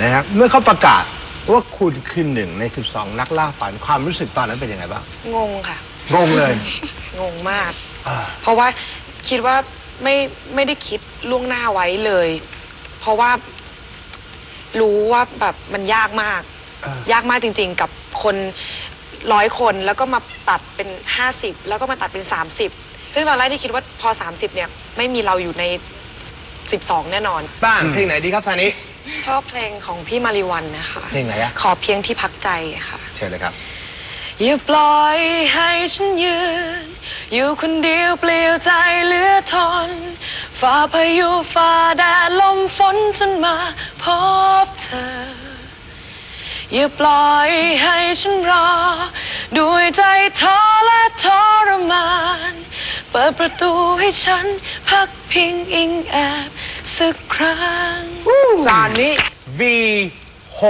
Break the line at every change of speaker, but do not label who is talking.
นะครับ เมื่อเขาประกาศว่าคุณคือหนึ่งใน 12 นักล่าฝันความรู้สึกตอนนั้นเป็นยังไงบ้าง
งงค่ะ
งงเลย
งงมาก
อ่า
เพราะว่าคิดว่าไม่ไม่ได้คิดล่วงหน้าไว้เลย เพราะว่ารู้ว่าแบบมันยากมาก
เออ
ยากมากจริงๆ กับคนร้อยคนแล้วก็มาตัดเป็น 50 แล้วก็มาตัดเป็น 30 ซึ่งตอนแรกที่คิดว่าพอ 30 เนี่ย ไม่มีเราอยู่ใน 12 แน่นอน
บ้างเพลงไหนดีครับซานิ
ชอบเพลงของพี่มาริวันนะคะ
เพลงไหนอะ
ขอเพียงที่พักใจค่ะ
เชิญเลยครับ
อย่าปล่อยให้ฉันยืน อยู่คนเดียวเปลี่ยวใจเหลือทนฝ่าพายุฝ่าแดดลมฝนจนมาพบเธอ อย่าปล่อยให้ฉันรอ ด้วยใจท้อและทรมาน เปิดประตูให้ฉันพักพิงอิงแอบสักครั้ง
จานนี้ V6